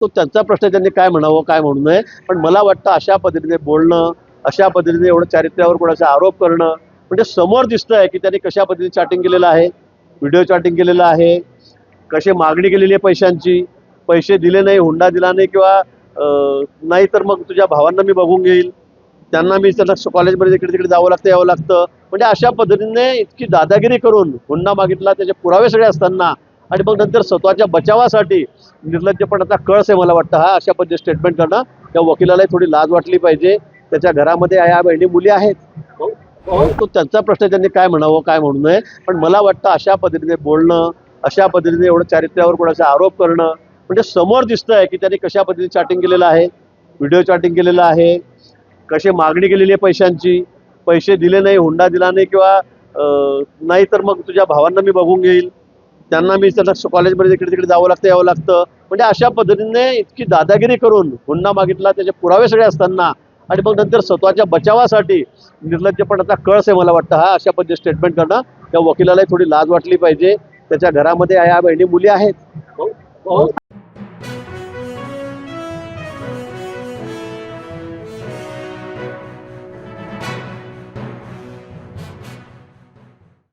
तो त्यांचा प्रश्न त्यांनी काय म्हणावं काय म्हणू नये. पण मला वाटतं अशा पद्धतीने बोलणं अशा पद्धतीने एवढं चारित्र्यावर कोणाचा आरोप करणं म्हणजे समोर दिसतंय की त्यांनी कशा पद्धतीने चॅटिंग केलेलं आहे व्हिडिओ चॅटिंग केलेलं आहे कशी मागणी केलेली आहे पैशांची पैसे दिले नाही हुंडा दिला नाही किंवा नाही तर मग तुझ्या भावांना मी बघून घेईल. त्यांना मी त्यांना कॉलेजमध्ये इकडे तिकडे जावं लागतं यावं लागतं. म्हणजे अशा पद्धतीने इतकी दादागिरी करून हुंडा मागितला त्याचे पुरावे सगळे असताना आणि मग नंतर स्वतःच्या बचावासाठी निर्लज्जपणाचा कळस आहे मला वाटतं. हा अशा पद्धतीने स्टेटमेंट करणं त्या वकिलालाही थोडी लाज वाटली पाहिजे. त्याच्या घरामध्ये या बहिणी मुली आहेत. तो त्यांचा प्रश्न त्यांनी काय म्हणावं काय म्हणू नये. पण मला वाटतं अशा पद्धतीने बोलणं अशा पद्धतीने एवढं चारित्र्यावर कोणाचा आरोप करणं म्हणजे समोर दिसतंय की त्यांनी कशा पद्धतीने चॅटिंग केलेलं आहे. व्हिडिओ चॅटिंग केलेलं आहे. कशी मागणी केलेली आहे पैशांची. पैसे दिले नाही हुंडा दिला नाही किंवा नाही तर मग तुझ्या भावांना मी बघून घेईल. त्यांना मी त्यांना कॉलेजमध्ये इकडे तिकडे जावं लागतं यावं लागतं. म्हणजे अशा पद्धतीने इतकी दादागिरी करून हुंडा मागितला त्याचे पुरावे सगळे असताना आणि मग नंतर स्वतःच्या बचावासाठी निर्लज्जपणाचा कळस आहे मला वाटतं हा अशा पद्धती स्टेटमेंट करणं. त्या वकिलालाही थोडी लाज वाटली पाहिजे. त्याच्या घरामध्ये या बहिणी मुली आहेत.